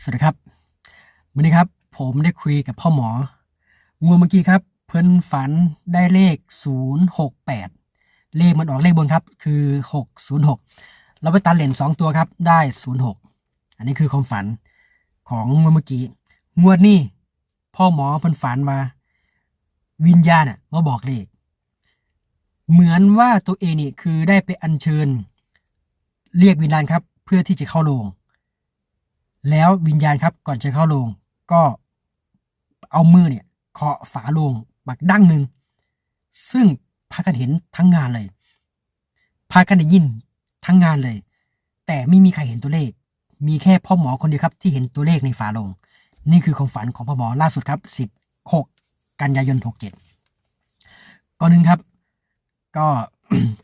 สวัสดีครับวันนี้ครับ ผมได้คุยกับพ่อหมองัวเมื่อกี้ครับ เพิ่นฝันได้เลข 068 เลขมันออกเลขบนครับ คือ 606เราไปตัดเหรียญ2ตัวครับ ได้ 06 อันนี้คือความฝันของงวดเมื่อกี้ งวดนี้พ่อหมอเพิ่นฝันว่าวิญญาณอะมาบอกเลข เหมือนว่าตัวเองนี่คือได้ไปอัญเชิญ เรียกวิญญาณครับ เพื่อที่จะเข้าโรง แล้ววิญญาณครับก่อนจะเข้าโรงก็เอามือเนี่ยเคาะฝาโรงบักดั้งหนึ่งซึ่งพากันเห็นทั้งงานเลยพากันได้ยินทั้งงานเลย แต่ไม่มีใครเห็นตัวเลข มีแค่พ่อหมอคนเดียวครับ ที่เห็นตัวเลขในฝาโรงนี่คือความฝันของพ่อหมอล่าสุดครับ 16 กันยายน 67 ก่อนหนึ่งครับ ก็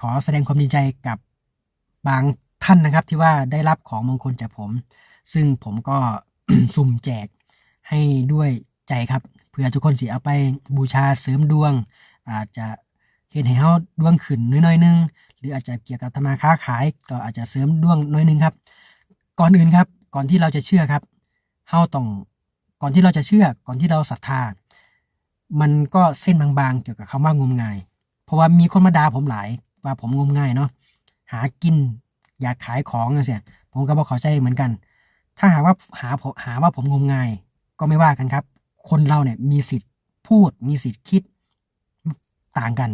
ขอแสดงความดีใจกับบางท่านนะครับ ที่ว่าได้รับของมงคลจากผม ซึ่งผมก็สุ่มแจกให้ด้วยใจครับ เพื่อทุกคนสิเอาไปบูชาเสริมดวง อาจจะเห็นให้เฮาดวงขึ้นน้อยๆนึง หรืออาจจะเกี่ยวกับธรรมาค้าขาย ก็อาจจะเสริมดวงน้อยนึงครับ ก่อนอื่นครับ ก่อนที่เราจะเชื่อครับเฮาต้องก่อนที่เราจะเชื่อก่อนที่เราศรัทธา มันก็เส้นบางๆ เกี่ยวกับคำว่างมงาย เพราะว่ามีคนมาด่าผมหลายว่าผมงมงายเนาะหากินอยากขายของอะไรเสียผมก็บอกเข้าใจเหมือนกัน ถ้าหากว่าหาหาว่าผมงมงาย ก็ไม่ว่ากันครับ คนเราเนี่ยมีสิทธิ์พูดมีสิทธิ์คิดต่างกัน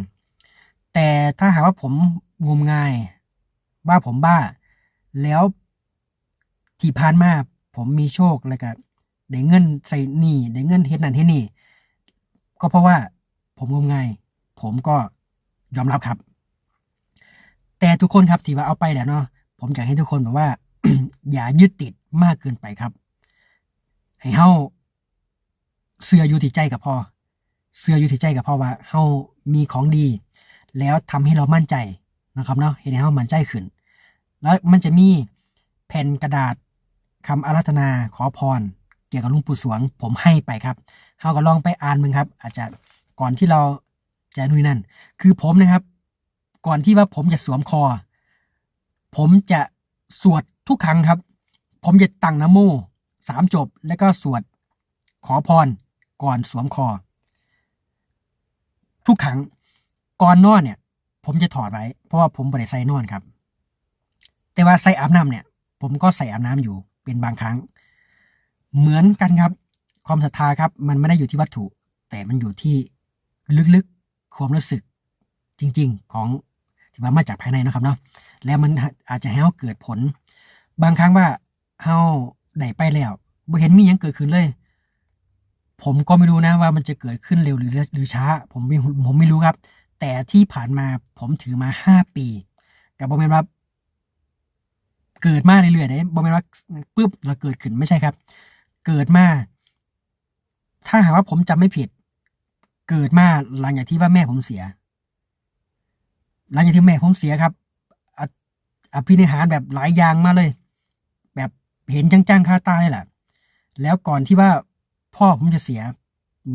แต่ถ้าหากว่าผมงมงายว่าผมบ้า แล้วที่ผ่านมาผมมีโชคแล้วก็ได้เงินใส่หนี้ได้เงินเฮ็ดนั่นเฮ็ดนี่ ก็เพราะว่าผมงมงายผมก็ยอมรับครับ แต่ทุกคนครับที่ว่าเอาไปแล้วเนาะผมอยากให้ทุกคนแบบว่า อย่ายึดติด มากเกินไปครับ ให้เฮาเสืออยู่ที่ใจกับพ่อเสืออยู่ที่ใจกับพ่อว่าเฮามีของดี แล้วทำให้เรามั่นใจนะครับเนาะเห็นให้เฮามั่นใจขึ้น แล้วมันจะมีแผ่นกระดาษคำอารัธนาขอพร เกี่ยวกับลุงปู่สวง ผมให้ไปครับเฮาก็ลองไปอ่านมึงครับ อาจจะก่อนที่เราจะนุยนั่น คือผมนะครับ ก่อนที่ว่าผมจะสวมคอ ผมจะสวดทุกครั้งครับ ผมจะตั้งนโมสามจบแล้วก็สวดขอพรก่อนสวมคอ ทุกครั้งก่อนนอนเนี่ย ผมจะถอดไว้ เพราะว่าผมไม่ได้ใส่นอนครับ แต่ว่าใส่อาบน้ำเนี่ย ผมก็ใส่อาบน้ำอยู่เป็นบางครั้ง เหมือนกันครับ ความศรัทธาครับ มันไม่ได้อยู่ที่วัตถุ แต่มันอยู่ที่ลึกๆความรู้สึก จริง ๆ ของที่ว่ามาจากภายในนะครับเนาะแล้วมันอาจจะให้เฮาเกิดผล บางครั้งว่า เฮาได้ไปแล้วบ่เห็นมีหยังเกิดขึ้นเลย ผมก็ไม่รู้นะว่ามันจะเกิดขึ้นเร็วหรือหรือช้า ผมไม่ผมไม่รู้ครับ แต่ที่ผ่านมาผมถือมาห้าปีกับบ่แม่นว่าเกิดมาเรื่อยๆได้บ่แม่นว่าปึ๊บแล้วเกิดขึ้นไม่ใช่ครับ เกิดมา ถ้าหากว่าผมจำไม่ผิด เกิดมาหลังจากที่ว่าแม่ผมเสีย หลังจากที่แม่ผมเสียครับออภินิหารแบบหลายอย่างมาเลย เห็นจังๆคาตาเลยแหละแล้วก่อนที่ว่าพ่อผมจะเสีย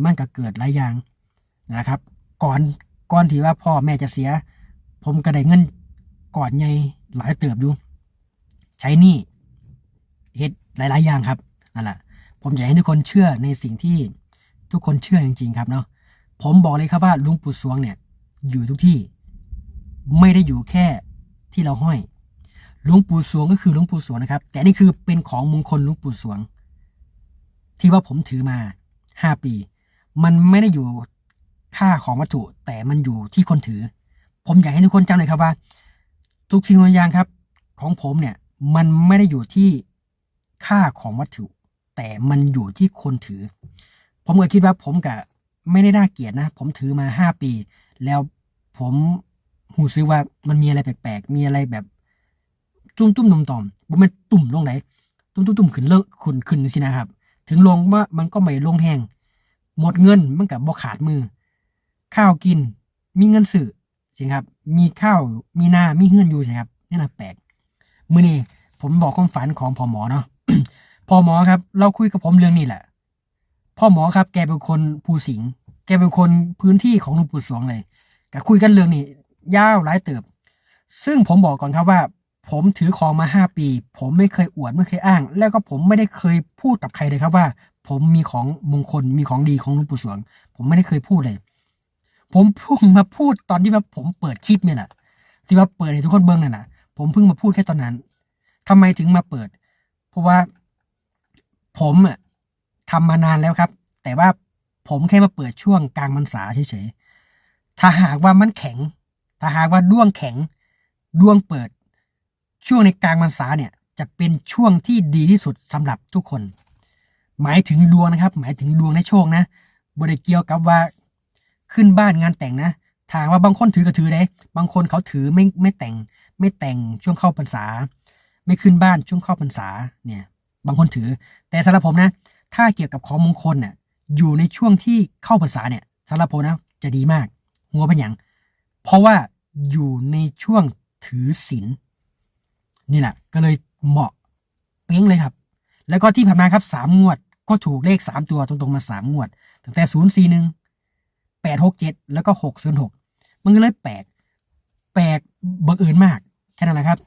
มันก็เกิดหลายอย่างนะครับ ก่อนก่อนที่ว่าพ่อแม่จะเสีย ผมก็ได้เงินก่อนใหญ่หลายเติบอยู่ใช้นี่เฮ็ดหลาย ๆ อย่างครับนั่นแหละผมอยากให้ทุกคนเชื่อในสิ่งที่ทุกคนเชื่อจริง ๆ ครับเนาะผมบอกเลยครับว่าลุงปู่สวงเนี่ย อยู่ทุกที่ไม่ได้อยู่แค่ที่เราห้อย หลวงปู่สวงก็คือหลวงปู่สวงนะครับ แต่นี่คือเป็นของมงคลหลวงปู่สวง ที่ว่าผมถือมาห้าปี มันไม่ได้อยู่ค่าของวัตถุ แต่มันอยู่ที่คนถือ ผมอยากให้ทุกคนจำเลยครับว่า ทุกสิ่งทุกอย่างครับ ของผมเนี่ย มันไม่ได้อยู่ที่ค่าของวัตถุ แต่มันอยู่ที่คนถือ ผมก็คิดว่าผมกับไม่ได้น่าเกลียดนะ ผมถือมาห้าปี แล้วผมหูซื้อว่ามันมีอะไรแปลกๆ มีอะไรแบบ ตุ้มตุ้มต่อมต่อมบ่แม่นตุ่มลงไหนตุ้มตุ้มตุ้มขึ้นเลิกขึ้นขึ้นสินะครับ ถึงลงว่ามันก็ไม่ลงแห้งหมดเงินมันกับบ่ขาดมือ ข้าวกิน มีเงินสื่อจริงครับ มีข้าวมีหน้ามีเฮือนอยู่ใช่ครับนี่นะแปลกมื้อนี้ผมบอกความฝันของพ่อหมอเนาะพ่อหมอครับ เราคุยกับผมเรื่องนี้แหละ พ่อหมอครับ แกเป็นคนภูสิงห์แกเป็นคนพื้นที่ของหลวงปู่สวงเลยก็คุยกันเรื่องนี้ยาวหลายเติบ ซึ่งผมบอกก่อนครับว่า ผมถือของมาห้าปี ผมไม่เคยอวดไม่เคยอ้าง แล้วก็ผมไม่ได้เคยพูดกับใครเลยครับว่า ผมมีของมงคลมีของดีของหลวงปู่สวง ผมไม่ได้เคยพูดเลย ผมเพิ่งมาพูดตอนที่ว่าผมเปิดคลิปเนี่ยแหละที่ว่าเปิดให้ทุกคนเบิ้งนั่นนะผมเพิ่งมาพูดแค่ตอนนั้นทำไมถึงมาเปิด เพราะว่า ผมอะทำมานานแล้วครับ แต่ว่าผมแค่มาเปิดช่วงกลางพรรษาเฉยๆถ้าหากว่ามันแข็ง ถ้าหากว่าด้วงแข็งด้วงเปิด ช่วงในกลางพรรษาเนี่ยจะเป็นช่วงที่ดีที่สุดสำหรับทุกคน หมายถึงดวงนะครับ หมายถึงดวงในโชคนะบริเกี่ยวกับว่าขึ้นบ้านงานแต่งนะทางว่าบางคนถือก็ถือเลยบางคนเขาถือไม่ไม่แต่ง ไม่แต่งช่วงเข้าพรรษา ไม่ขึ้นบ้านช่วงเข้าพรรษาเนี่ย บางคนถือ แต่สำหรับผมนะ ถ้าเกี่ยวกับของมงคลเนี่ยอยู่ในช่วงที่เข้าพรรษาเนี่ยสำหรับผมนะจะดีมากหัวเป็นอย่าง เพราะว่าอยู่ในช่วงถือศีล นี่แหละก็เลยเหมาะเป้งเลยครับ แล้วก็ที่ผ่านมาครับสามงวดก็ถูกเลขสามตัวตรงๆมาสามงวด ตั้งแต่ศูนย์สี่หนึ่งแปดหกเจ็ดแล้วก็หกศูนย์หกมันก็เลยแปลกแปลกบังเอิญมากแค่นั้นแหละครับ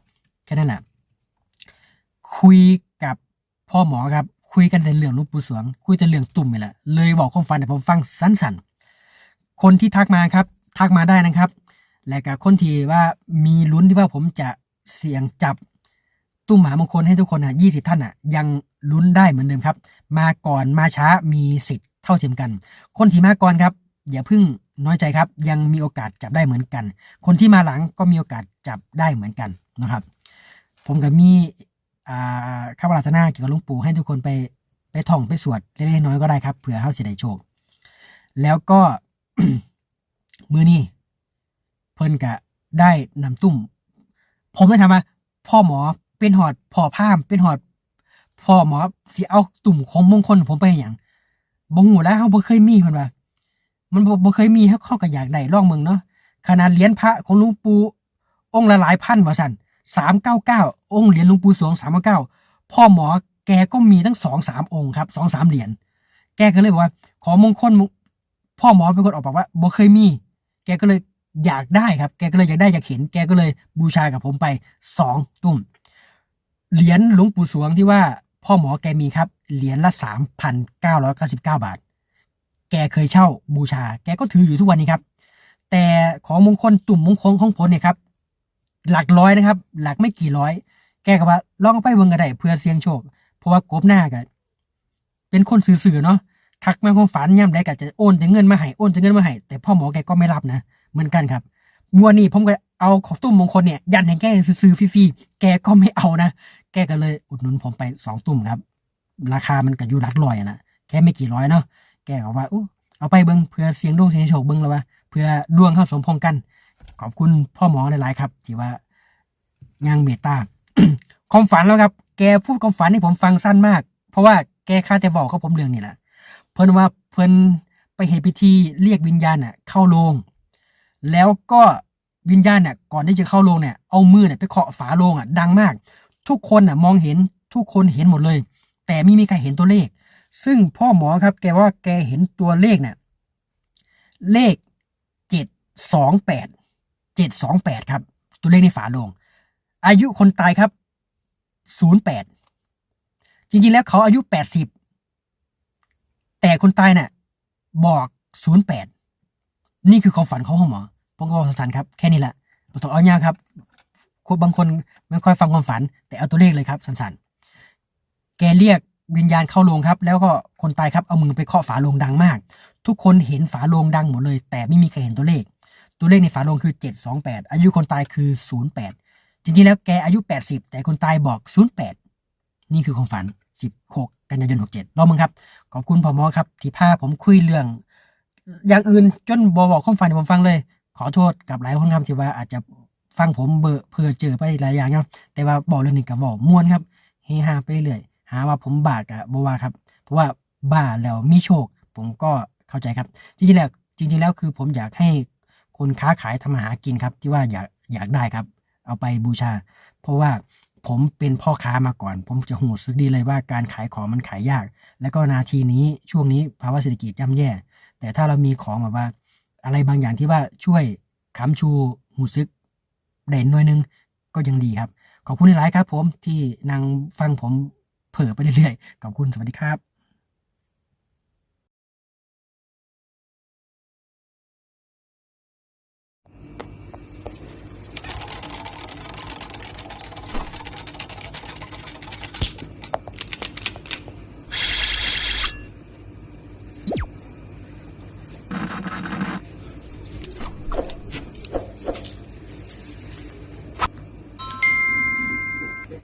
แค่นั้นแหละคุยกับพ่อหมอครับ คุยกันแต่เรื่องลูกปู่สวง คุยแต่เรื่องตุ่มนี่แหละเลยบอกความฝันให้ผมฟังสั้นๆ คนที่ทักมาครับ ทักมาได้นะครับ และกับคนที่ว่ามีลุ้นที่ว่าผมจะเสี่ยงจับ ตุ้มหมามงคลให้ทุกคนอะยี่สิบท่านอะยังลุ้นได้เหมือนเดิมครับ มาก่อนมาช้ามีสิทธิ์เท่าเทียมกัน คนที่มาก่อนครับ อย่าเพิ่งน้อยใจครับ ยังมีโอกาสจับได้เหมือนกัน คนที่มาหลังก็มีโอกาสจับได้เหมือนกันนะครับ ผมกับมีอ่าข้าพเจ้าเกี่ยวกับลุงปู่ให้ทุกคนไปไปท่องไปสวดเล็กๆน้อยก็ได้ครับเผื่อเฮาสิได้โชค แล้วก็มือนี้เพิ่นกะได้นำตุ้ม ผมไม่ทำมาพ่อหมอ เป็นหอดพ่อพามเป็นหอดพอหมอสิเอาตุ่มของมงคลผมไปให้หยังบ่งูแล้วเฮาบ่เคยมีเพิ่นว่ามันบ่บเคยมีเฮาเขาก็อยากได้ลองเมืองเนาะขนาดเหรียญพระของหลวงปู่องค์ละหลายพันว่าซั่น399องค์เหรียญหลวงปู่สวง399พ่อหมอแกก็มีทั้ง2 3องค์ครับ2 3เหรียญแกก็เลยบอกว่า ขอมงคลพ่อหมอเป็นคนออกบอกว่าบ่เคยมี แกก็เลยอยากได้ครับ แกก็เลยอยากได้อยากเห็น แกก็เลยบูชากับผมไปสองตุ่ม เหรียญหลวงปู่สวงที่ว่าพ่อหมอแกมีครับ เหรียญละสามพันเก้าร้อยเก้าสิบเก้าบาท แกเคยเช่าบูชา แกก็ถืออยู่ทุกวันนี้ครับ แต่ของมงคลตุ่มมงคลของผมเนี่ยครับ หลักร้อยนะครับ หลักไม่กี่ร้อย แกก็ว่าลองไปเบิ่งก็ได้เพื่อเสี่ยงโชค เพราะว่ากบหน้ากันเป็นคนสื่อๆเนาะทักมาความฝันย่ำได้ก็จะโอนแต่เงินมาให้โอนแต่เงินมาให้แต่พ่อหมอแกก็ไม่รับนะ เหมือนกันครับ งวดนี้ผมก็เอาของตุ้มมงคลเนี่ยยันให้แกซื้อฟรีๆแกก็ไม่เอานะ แกก็เลยอุดหนุนผมไปสองตุ่มครับ ราคามันก็อยู่หลักร้อยนะแค่ไม่กี่ร้อยเนาะแกก็ว่าอู้เอาไปเบิ้งเพื่อเสียงดวงเสียงโชคเบิ้งแล้วว่าเพื่อดวงเข้าสมพงกัน ขอบคุณพ่อหมอหลายๆครับที่ว่ายังเมตตาความฝันแล้วครับ แกพูดความฝันให้ผมฟังสั้นมาก เพราะว่าแกค่าแต่บอกกับผมเรื่องนี่แหละเพิ่นว่าเพิ่นไปเห็นพิธีเรียกวิญญาณน่ะ เข้าโรง แล้วก็วิญญาณเนี่ยก่อนที่จะเข้าโรงเนี่ยเอามือเนี่ยไปเคาะฝาโรงอะดังมาก ทุกคนน่ะมองเห็นทุกคนเห็นหมดเลย แต่ไม่มีใครเห็นตัวเลข ซึ่งพ่อหมอครับ แกว่าแกเห็นตัวเลขเนี่ยเลขเจ็ดสองแปดเจ็ดสองแปดครับ ตัวเลขในฝาโรงอายุคนตายครับศูนย์แปดจริงๆแล้วเขาอายุแปดสิบแต่คนตายเนี่ยบอกศูนย์แปดนี่คือความฝันของพ่อหมอ ผมก็บอกสั้นๆครับแค่นี้แหละไม่ต้องเอายากครับคนบางคนไม่ค่อยฟังความฝัน แต่เอาตัวเลขเลยครับสั้นๆแกเรียกวิญญาณเข้าโรงครับ แล้วก็คนตายครับเอามือไปเคาะฝาโรงดังมาก ทุกคนเห็นฝาโรงดังหมดเลย แต่ไม่มีใครเห็นตัวเลข ตัวเลขในฝาโรงคือเจ็ดสองแปดอายุคนตายคือศูนย์แปดจริงๆแล้วแกอายุแปดสิบแต่คนตายบอกศูนย์แปดนี่คือความฝันสิบหกกันยายนหกเจ็ดรอบมึงครับ ขอบคุณพ่อหมอครับ ที่พาผมคุยเรื่อง อย่างอื่นจนบอบอกความฝันให้ผมฟังเลย ขอโทษกับหลายคนครับที่ว่าอาจจะฟังผมเบอเพื่อเจอไปหลายอย่างเนาะแต่ว่าบอกเรื่องนี้กับบอกม่วนครับเฮฮาไปเรื่อยหาว่าผมบาดกับบว่าครับ เพราะว่าบ้าแล้วมีโชค ผมก็เข้าใจครับ จริงๆแล้วจริง ๆ แล้วคือผมอยากให้คนค้าขายทำมาหากินครับ ที่ว่าอยากอยากได้ครับ เอาไปบูชา เพราะว่าผมเป็นพ่อค้ามาก่อน ผมจะหูสึกดีเลยว่าการขายของมันขายยาก แล้วก็นาทีนี้ช่วงนี้ภาวะเศรษฐกิจย่ำแย่ แต่ถ้าเรามีของแบบว่า อะไรบางอย่างที่ว่าช่วยค้ำชูหูซึกเด่นหน่อยนึงก็ยังดีครับ ขอบคุณหลายครับผมที่นั่งฟังผมเผลอไปเรื่อยๆ ขอบคุณสวัสดีครับ